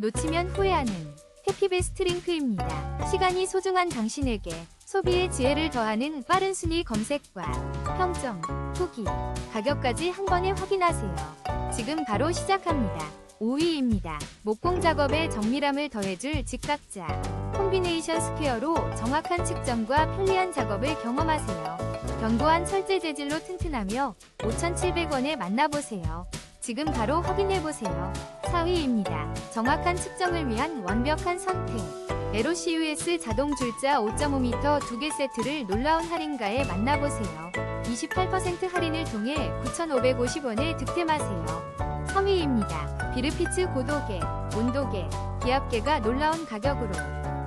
놓치면 후회하는 해피베스트 링크입니다. 시간이 소중한 당신에게 소비의 지혜를 더하는 빠른 순위 검색과 평점, 후기, 가격까지 한 번에 확인하세요. 지금 바로 시작합니다. 5위입니다. 목공 작업에 정밀함을 더해줄 직각자. 콤비네이션 스퀘어로 정확한 측정과 편리한 작업을 경험하세요. 견고한 철제 재질로 튼튼하며 5,700원에 만나보세요. 지금 바로 확인해보세요. 4위입니다. 정확한 측정을 위한 완벽한 선택. 에로CUS 자동 줄자 5.5m 두개 세트를 놀라운 할인가에 만나보세요. 28% 할인을 통해 9,550원에 득템하세요. 3위입니다. 비르피츠 고도계, 온도계, 기압계가 놀라운 가격으로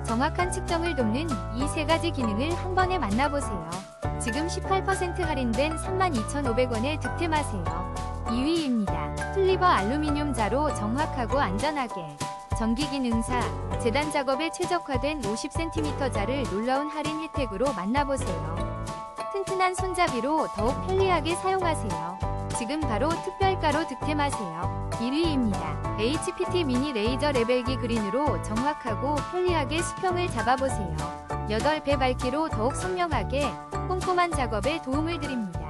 정확한 측정을 돕는 이 세 가지 기능을 한 번에 만나보세요. 지금 18% 할인된 32,500원에 득템하세요. 2위입니다. 플리버 알루미늄 자로 정확하고 안전하게 전기 기능사 재단 작업에 최적화된 50cm 자를 놀라운 할인 혜택으로 만나보세요. 튼튼한 손잡이로 더욱 편리하게 사용하세요. 지금 바로 특별가로 득템하세요. 1위입니다. HPT 미니 레이저 레벨기 그린으로 정확하고 편리하게 수평을 잡아보세요. 8배 밝기로 더욱 선명하게 꼼꼼한 작업에 도움을 드립니다.